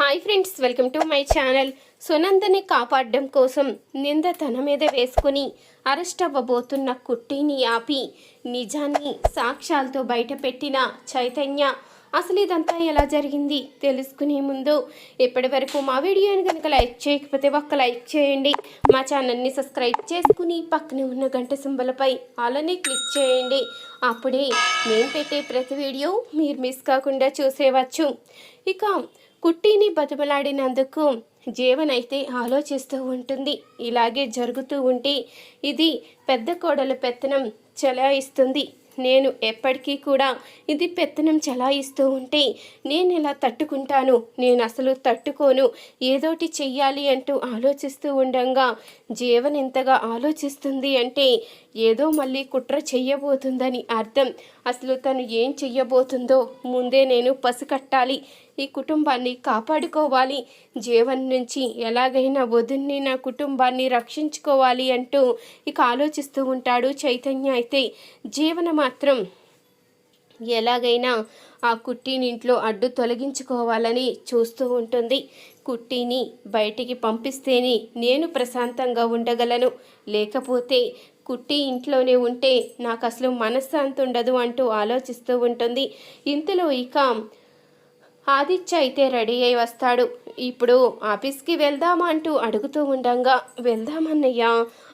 Hi friends welcome to my channel సునందని కాపాడడం కోసం నింద తన మీద వేసుకుని అరెస్ట్ అవ్వబోతున్న కుట్టిని ఆపి నిజాన్ని సాక్ష్యాలతో బయటపెట్టిన చైతన్య. అసలు ఇదంతా ఎలా జరిగింది తెలుసుకునే ముందు ఇప్పటి వరకు మా వీడియోని కనుక లైక్ చేయకపోతే ఒక్క లైక్ చేయండి. మా ఛానల్ని సబ్స్క్రైబ్ చేసుకుని పక్కనే ఉన్న గంట సింబలపై అలానే క్లిక్ చేయండి. అప్పుడే మేము పెట్టే ప్రతి వీడియో మీరు మిస్ కాకుండా చూసేవచ్చు. ఇక కుట్టిని బతిమలాడినందుకు జీవన్ అయితే ఆలోచిస్తూ ఉంటుంది. ఇలాగే జరుగుతూ ఉంటే ఇది పెద్ద కోడలు పెత్తనం చెలాయిస్తుంది. నేను ఎప్పటికీ కూడా ఇది పెత్తనం చలాయిస్తూ ఉంటే నేను ఇలా తట్టుకుంటాను. నేను అసలు తట్టుకోను. ఏదోటి చెయ్యాలి అంటూ ఆలోచిస్తూ ఉండగా జీవన్ ఎంతగా ఆలోచిస్తుంది అంటే ఏదో మళ్ళీ కుట్ర చెయ్యబోతుందని అర్థం. అసలు తను ఏం చెయ్యబోతుందో ముందే నేను పసికట్టాలి ఈ కుటుంబాన్ని కాపాడుకోవాలి. జీవన్ నుంచి ఎలాగైనా వదిన్ని నా కుటుంబాన్ని రక్షించుకోవాలి అంటూ ఇక ఆలోచిస్తూ ఉంటాడు చైతన్య అయితే. జీవన మాత్రం ఎలాగైనా ఆ కుట్టినింట్లో అడ్డు తొలగించుకోవాలని చూస్తూ ఉంటుంది. కుట్టిని బయటికి పంపిస్తేనే నేను ప్రశాంతంగా ఉండగలను. లేకపోతే కుట్టి ఇంట్లోనే ఉంటే నాకు అసలు మనశ్శాంతి ఉండదు అంటూ ఆలోచిస్తూ ఉంటుంది. ఇంతలో ఇక ఆదిత్య అయితే రెడీ అయి వస్తాడు. ఇప్పుడు ఆఫీస్కి వెళ్దామా అంటూ అడుగుతూ ఉండగా వెళ్దామన్నయ్యా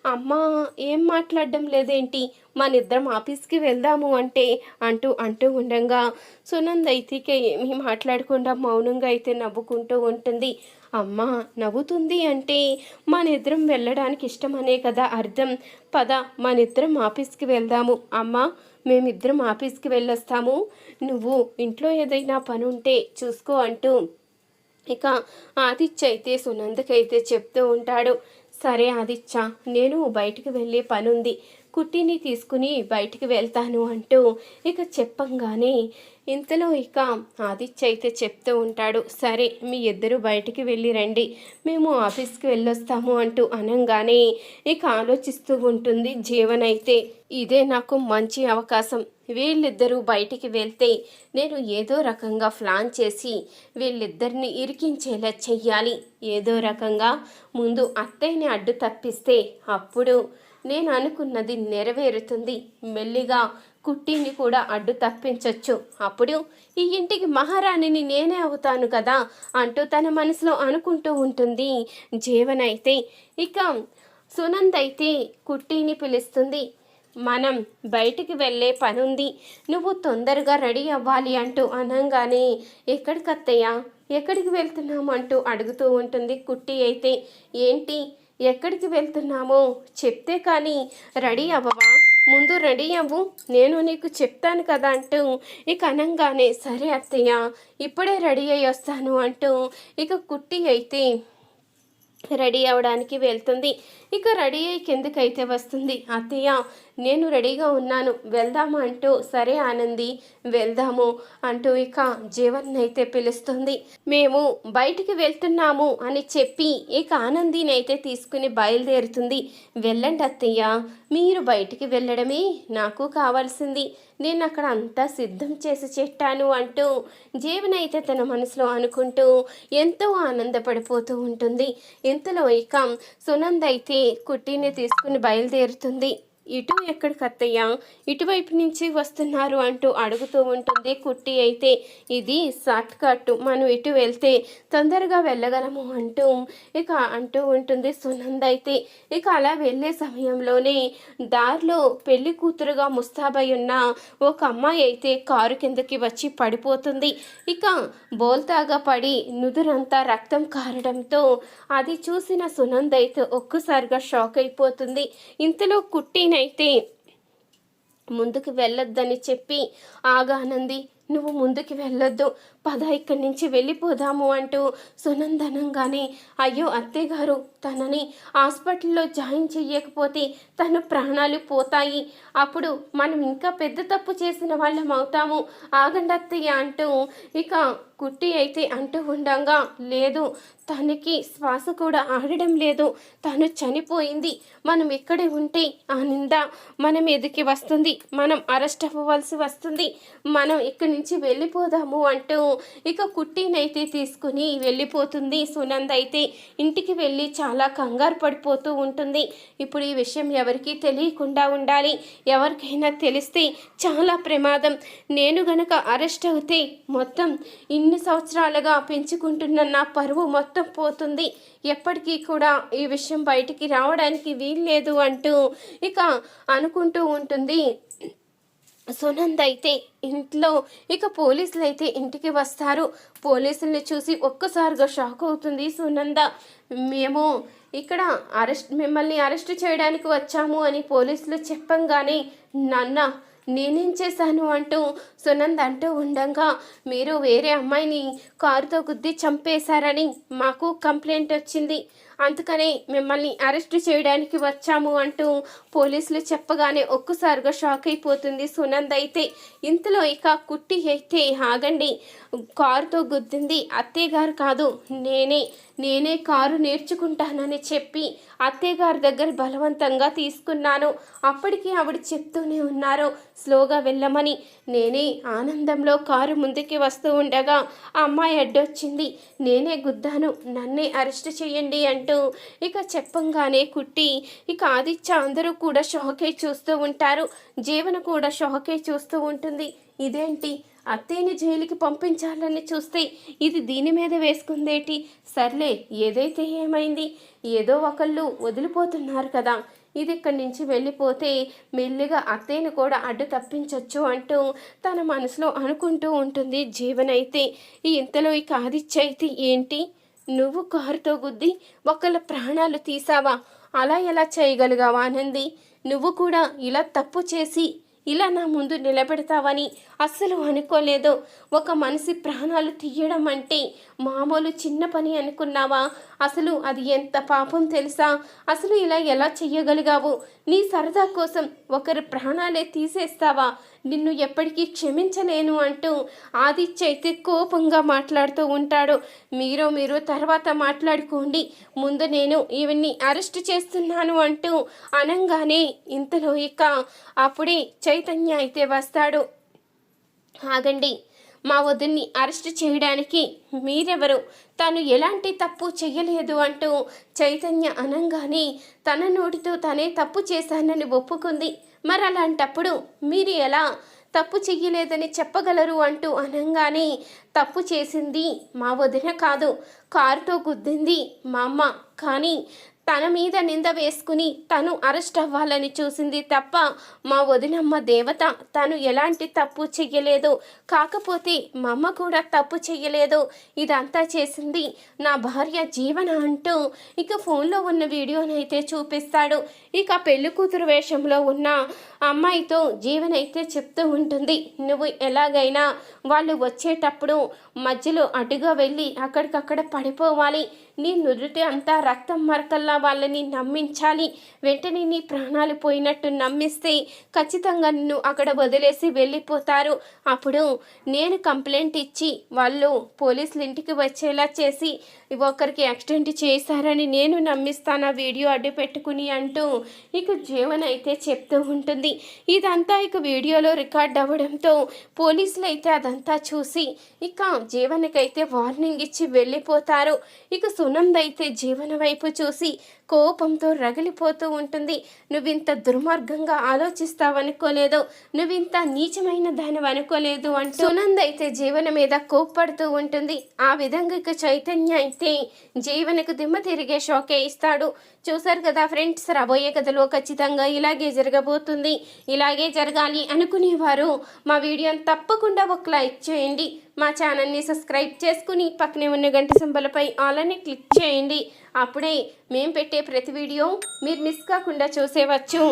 అమ్మ ఏం మాట్లాడడం లేదేంటి? మన ఇద్దరం ఆఫీస్కి వెళ్దాము అంటే అంటూ అంటూ ఉండగా సునంద్ అయితే ఏమీ మాట్లాడకుండా మౌనంగా అయితే నవ్వుకుంటూ ఉంటుంది. అమ్మ నవ్వుతుంది అంటే మన ఇద్దరం వెళ్ళడానికి ఇష్టమనే కదా అర్థం. పద మన ఇద్దరం ఆఫీస్కి వెళ్దాము. అమ్మ మేమిద్దరం ఆఫీస్కి వెళ్ళొస్తాము. నువ్వు ఇంట్లో ఏదైనా పని ఉంటే చూసుకో అంటూ ఇక ఆదిత్య అయితే సునందకైతే చెప్తూ ఉంటాడు సరే ఆదిత్య నేను బయటికి వెళ్ళే పనుంది. కుట్టిని తీసుకుని బయటికి వెళ్తాను అంటూ ఇక చెప్పంగానే ఇంతలో ఇక ఆదిత్య అయితే చెప్తూ ఉంటాడు సరే మీ ఇద్దరు బయటికి వెళ్ళి రండి. మేము ఆఫీస్కి వెళ్ళొస్తాము అంటూ అనంగానే ఇక ఆలోచిస్తూ ఉంటుంది జీవన్ అయితే. ఇదే నాకు మంచి అవకాశం. వీళ్ళిద్దరూ బయటికి వెళ్తే నేను ఏదో రకంగా ప్లాన్ చేసి వీళ్ళిద్దరిని ఇరికించేలా చెయ్యాలి. ఏదో రకంగా ముందు అత్తయ్యని అడ్డు తప్పిస్తే అప్పుడు నేను అనుకున్నది నెరవేరుతుంది. మెల్లిగా కుట్టిని కూడా అడ్డు తప్పించవచ్చు అప్పుడు ఈ ఇంటికి మహారాణిని నేనే అవుతాను కదా అంటూ తన మనసులో అనుకుంటూ ఉంటుంది. జీవనైతే అయితే ఇక సునంద్ అయితే కుట్టిని పిలుస్తుంది. మనం బయటికి వెళ్ళే పనుంది. నువ్వు తొందరగా రెడీ అవ్వాలి అంటూ అనంగానే ఎక్కడికి అత్తయ్యా ఎక్కడికి వెళ్తున్నాము అంటూ అడుగుతూ ఉంటుంది కుట్టి అయితే. ఏంటి? ఎక్కడికి వెళ్తున్నామో చెప్తే కానీ రెడీ అవ్వవా? ముందు రెడీ అవ్వు. నేను నీకు చెప్తాను కదా అంటూ ఇక అనంగానే సరే అత్తయ్య ఇప్పుడే రెడీ అయ్యి వస్తాను అంటూ ఇక కుట్టి అయితే రెడీ అవడానికి వెళ్తుంది. ఇక రెడీ అయ్యి కిందకైతే వస్తుంది. అత్తయ్య నేను రెడీగా ఉన్నాను. వెళ్దామా అంటూ సరే ఆనంది వెళ్దాము అంటూ ఇక జీవన్ అయితే పిలుస్తుంది. మేము బయటికి వెళ్తున్నాము అని చెప్పి ఇక ఆనందినైతే తీసుకుని బయలుదేరుతుంది. వెళ్ళండి అత్తయ్య మీరు బయటికి వెళ్ళడమే నాకు కావాల్సింది. నేను అక్కడ అంతా సిద్ధం చేసి చెట్టాను అంటూ జీవనైతే తన మనసులో అనుకుంటూ ఎంతో ఆనందపడిపోతూ ఉంటుంది. ఇంతలో ఇక సునంద్ అయితే కుట్టిని తీసుకుని బయలుదేరుతుంది. ఇటు ఎక్కడికి అత్తయ్య? ఇటువైపు నుంచి వస్తున్నారు అంటూ అడుగుతూ ఉంటుంది కుట్టి అయితే. ఇది షార్ట్ కట్ మనం ఇటు వెళ్తే తొందరగా వెళ్ళగలము అంటూ ఇక అంటూ ఉంటుంది సునంద అయితే. ఇక అలా వెళ్ళే సమయంలోనే దారిలో పెళ్ళి కూతురుగా ముస్తాబై ఉన్న ఒక అమ్మాయి అయితే కారు కిందకి వచ్చి పడిపోతుంది. ఇక బోల్తాగా పడి నుదురంతా రక్తం కారడంతో అది చూసిన సునంద అయితే ఒక్కసారిగా షాక్ అయిపోతుంది. ఇంతలో కుట్టిన అయితే ముందుకు వెళ్ళొద్దని చెప్పి ఆగానంది. నువ్వు ముందుకు వెళ్ళొద్దు. పద ఇక్కడి నుంచి వెళ్ళిపోదాము అంటూ సునందనంగానే అయ్యో అత్తయ్యగారు తనని హాస్పిటల్లో జాయిన్ చెయ్యకపోతే తను ప్రాణాలు పోతాయి. అప్పుడు మనం ఇంకా పెద్ద తప్పు చేసిన వాళ్ళం అవుతాము. ఆగండి అత్తయ్య అంటూ ఇక కుట్టి అయితే అంటూ ఉండగా లేదు తనకి శ్వాస కూడా ఆడడం లేదు. తను చనిపోయింది. మనం ఇక్కడే ఉంటే ఆ నింద మన మీదకి వస్తుంది. మనం అరెస్ట్ అవ్వవలసి వస్తుంది. మనం ఇక్కడి నుంచి వెళ్ళిపోదాము అంటూ ఇక కుట్టినైతే తీసుకుని వెళ్ళిపోతుంది. సునంద అయితే ఇంటికి వెళ్ళి చాలా కంగారు పడిపోతూ ఉంటుంది. ఇప్పుడు ఈ విషయం ఎవరికీ తెలియకుండా ఉండాలి. ఎవరికైనా తెలిస్తే చాలా ప్రమాదం. నేను గనక అరెస్ట్ అవుతే మొత్తం ఇన్ని సంవత్సరాలుగా పెంచుకుంటున్న నా పరువు మొత్తం పోతుంది. ఎప్పటికీ కూడా ఈ విషయం బయటికి రావడానికి వీల్లేదు అంటూ ఇక అనుకుంటూ ఉంటుంది. సునంద్ అయితే ఇంట్లో ఇక పోలీసులు అయితే ఇంటికి వస్తారు. పోలీసుల్ని చూసి ఒక్కసారిగా షాక్ అవుతుంది సునంద. మేము ఇక్కడ అరెస్ట్ మిమ్మల్ని అరెస్ట్ చేయడానికి వచ్చాము అని పోలీసులు చెప్పంగానే నాన్న నేనేం చేశాను? అంటూ సునంద్ అంటూ ఉండగా మీరు వేరే అమ్మాయిని కారుతో గుద్ది చంపేశారని మాకు కంప్లైంట్ వచ్చింది. అందుకనే మిమ్మల్ని అరెస్ట్ చేయడానికి వచ్చాము అంటూ పోలీసులు చెప్పగానే ఒక్కసారిగా షాక్ అయిపోతుంది సునంద్ అయితే. ఇంతలో ఇక కుట్టి అయితే ఆగండి కారుతో గుద్దింది. అత్తయ్య గారు కాదు నేనే నేనే కారు నేర్చుకుంటానని చెప్పి అత్తయ్య గారి దగ్గర బలవంతంగా తీసుకున్నాను. అప్పటికి ఆవిడ చెప్తూనే ఉన్నారు స్లోగా వెళ్ళమని నేనే ఆనందంలో కారు ముందుకి వస్తూ ఉండగా ఆ అమ్మాయి అడ్డొచ్చింది. నేనే గుద్దాను నన్నే అరెస్ట్ చేయండి అంటూ ఇక చెప్పంగానే కుట్టి ఇక ఆదిత్య అందరూ కూడా షోకే చూస్తూ ఉంటారు. జీవన కూడా షోకే చూస్తూ ఉంటుంది. ఇదేంటి? అత్తయ్యని జైలుకి పంపించాలని చూస్తే ఇది దీని మీద వేసుకుందేటి? సర్లే ఏదైతే ఏమైంది? ఏదో ఒకళ్ళు వదిలిపోతున్నారు కదా. ఇది ఇక్కడి నుంచి వెళ్ళిపోతే మెల్లిగా అత్తయ్యను కూడా అడ్డు తప్పించవచ్చు అంటూ తన మనసులో అనుకుంటూ ఉంటుంది జీవనైతే. ఇంతలో ఇక ఆదిత్య అయితే ఏంటి? నువ్వు కారుతో గుద్ది ఒకళ్ళ ప్రాణాలు తీసావా? అలా ఎలా చేయగలిగావా ఆనంది? నువ్వు కూడా ఇలా తప్పు చేసి ఇలా నా ముందు నిలబెడతావని అస్సలు అనుకోలేదు. ఒక మనిషి ప్రాణాలు తీయడం అంటే మామూలు చిన్న పని అనుకున్నావా? అసలు అది ఎంత పాపం తెలుసా? అసలు ఇలా ఎలా చెయ్యగలిగావు? నీ సరదా కోసం ఒకరి ప్రాణాలే తీసేస్తావా? నిన్ను ఎప్పటికీ క్షమించలేను అంటూ ఆదిత్య అయితే కోపంగా మాట్లాడుతూ ఉంటాడు. మీరు మీరు తర్వాత మాట్లాడుకోండి. ముందు నేను ఇవన్నీ అరెస్ట్ చేస్తున్నాను అంటూ అనంగానే ఇంతలో ఇక అప్పుడే చైతన్య అయితే వస్తాడు. ఆగండి. మా వదిన్ని అరెస్ట్ చేయడానికి మీరెవరు? తను ఎలాంటి తప్పు చేయలేదు అంటూ చైతన్య అనంగానే తన నోటితో తనే తప్పు చేశానని ఒప్పుకుంది. మరి అలాంటప్పుడు మీరు ఎలా తప్పు చెయ్యలేదని చెప్పగలరు అంటూ అనంగానే తప్పు చేసింది మా వదిన కాదు. కారుతో గుద్దింది మా అమ్మ. కానీ తన మీద నింద వేసుకుని తను అరెస్ట్ అవ్వాలని చూసింది తప్ప మా వదినమ్మ దేవత. తను ఎలాంటి తప్పు చెయ్యలేదు. కాకపోతే మా అమ్మ కూడా తప్పు చెయ్యలేదు. ఇదంతా చేసింది నా భార్య జీవన అంటూ ఇక ఫోన్లో ఉన్న వీడియోనైతే చూపిస్తాడు. ఇక పెళ్ళి కూతురు వేషంలో ఉన్న అమ్మాయితో జీవన అయితే చెప్తూ ఉంటుంది. నువ్వు ఎలాగైనా వాళ్ళు వచ్చేటప్పుడు మధ్యలో అటుగా వెళ్ళి అక్కడికక్కడ పడిపోవాలి. నీ నుదుటి అంతా రక్తం మరకల్లా వాళ్ళని నమ్మించాలి. వెంటనే నీ ప్రాణాలు పోయినట్టు నమ్మిస్తే ఖచ్చితంగా నిన్ను అక్కడ వదిలేసి వెళ్ళిపోతారు. అప్పుడు నేను కంప్లైంట్ ఇచ్చి వాళ్ళు పోలీసులు ఇంటికి వచ్చేలా చేసి ఒకరికి యాక్సిడెంట్ చేశారని నేను నమ్మిస్తాను ఆ వీడియో అడ్డు పెట్టుకుని అంటూ ఇక జీవన్ అయితే చెప్తూ ఉంటుంది. ఇదంతా ఇక వీడియోలో రికార్డ్ అవ్వడంతో పోలీసులు అయితే అదంతా చూసి ఇక జీవనకైతే వార్నింగ్ ఇచ్చి వెళ్ళిపోతారు. ఇక సునంద్ అయితే జీవన వైపు చూసి కోపంతో రగిలిపోతూ ఉంటుంది. నువ్వింత దుర్మార్గంగా ఆలోచిస్తావనుకోలేదు నువ్వింత నీచమైన దాని అనుకోలేదు అంటూ సునంద్ అయితే జీవన మీద కోప్పడుతూ ఉంటుంది. ఆ విధంగా ఇక చైతన్య అయితే జీవనకు దిమ్మ తిరిగే షోకే ఇస్తాడు. చూశారు కదా ఫ్రెండ్స్ రాబోయే కథలో ఖచ్చితంగా ఇలాగే జరగబోతుంది. ఇలాగే జరగాలి అనుకునేవారు. మా వీడియోని తప్పకుండా ఒక లైక్ చేయండి. మా ఛానల్ని సబ్స్క్రైబ్ చేసుకుని పక్కనే ఉన్న గంట సింబలపై ఆల్ అని క్లిక్ చేయండి. అప్పుడే మేము పెట్టే ప్రతి వీడియో మీరు మిస్ కాకుండా చూసేవచ్చు.